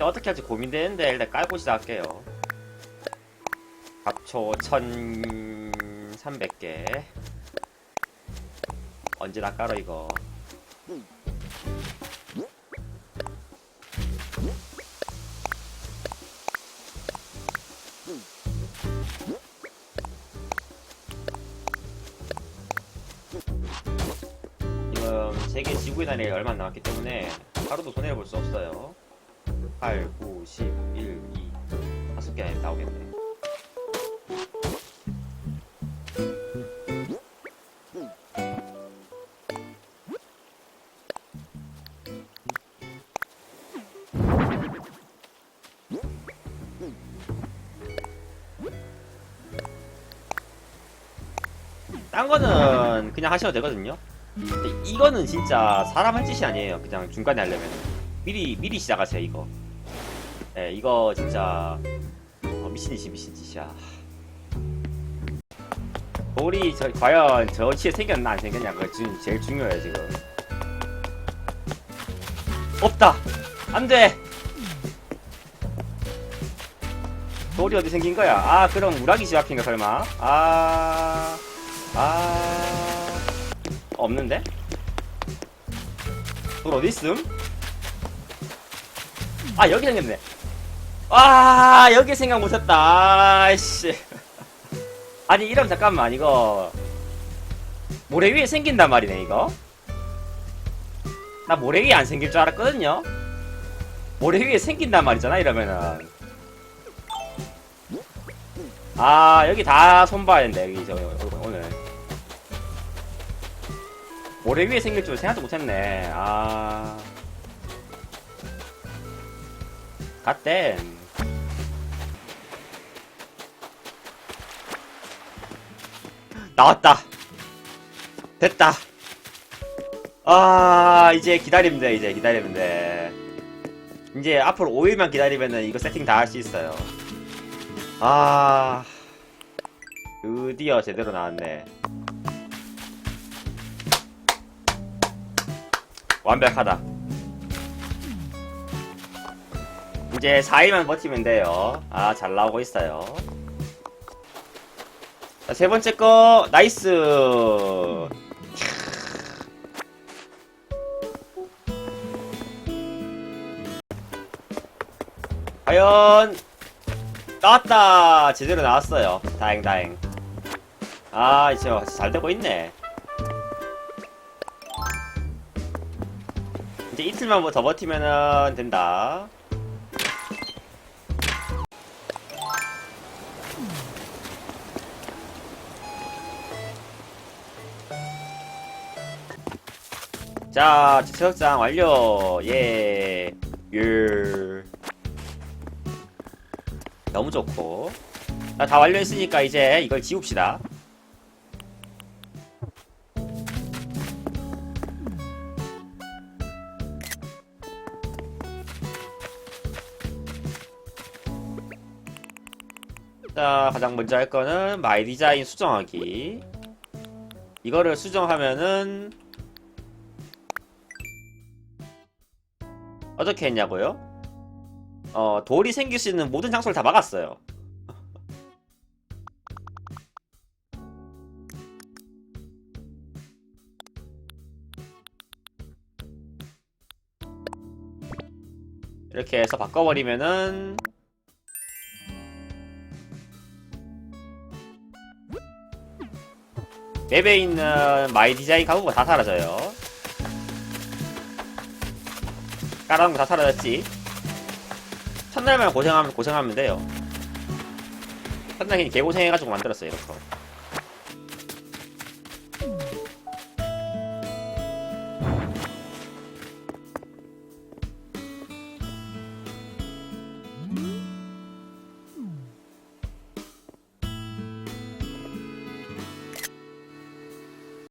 어떻게 할지 고민되는데 일단 깔고 시작할게요. 갑초 1300개. 언제 다 깔어 이거. 지금 세계 지구의 날이 얼마 안 남았기 때문에 하루도 손해를 볼수 없어요. 8, 9, 10, 1, 2 다섯 개 나오겠네. 딴 거는 그냥 하셔도 되거든요. 근데 이거는 진짜 사람 할 짓이 아니에요. 그냥 중간에 하려면 미리 미리 시작하세요 이거. 예, 이거 진짜 어, 미친짓이 미친짓이야. 돌이 저, 과연 저치에 생겼나 안 생겼냐 그거 지금 제일 중요해요 지금. 없다. 안 돼. 돌이 어디 생긴 거야? 아 그럼 우라기 집 앞인가 설마? 아. 아. 없는데? 돌 어디 있음? 아 여기 생겼네. 아 여기 생각 못했다. 아씨. 아니 이러면 잠깐만 이거 모래 위에 생긴단 말이네 이거. 나 모래 위에 안 생길 줄 알았거든요. 모래 위에 생긴단 말이잖아 이러면은. 아 여기 다 손봐야 된다 여기 저 오늘. 모래 위에 생길 줄 생각도 못했네. 아. 갓댐. 나왔다. 됐다. 아, 이제 기다리면 돼, 이제 기다리면 돼. 이제 앞으로 5일만 기다리면은 이거 세팅 다 할 수 있어요. 아. 드디어 제대로 나왔네. 완벽하다. 이제 4일만 버티면 돼요. 아, 잘 나오고 있어요. 자, 세 번째 거, 나이스! 과연, 나왔다! 제대로 나왔어요. 다행, 다행. 아, 이제 잘 되고 있네. 이제 이틀만 뭐 더 버티면은 된다. 자, 제석장 완료. 예. 예. 너무 좋고. 자, 다 완료했으니까 이제 이걸 지웁시다. 자, 가장 먼저 할 거는 마이 디자인 수정하기. 이거를 수정하면은 어떻게 했냐고요? 어, 돌이 생길 수 있는 모든 장소를 다 막았어요. 이렇게 해서 바꿔버리면은 맵에 있는 마이 디자인 가구가 다 사라져요. 깔아놓은 거다 사라졌지. 첫날만 고생하면 고생하면 돼요. 첫날 그냥 개고생해가지고 만들었어요 이렇게.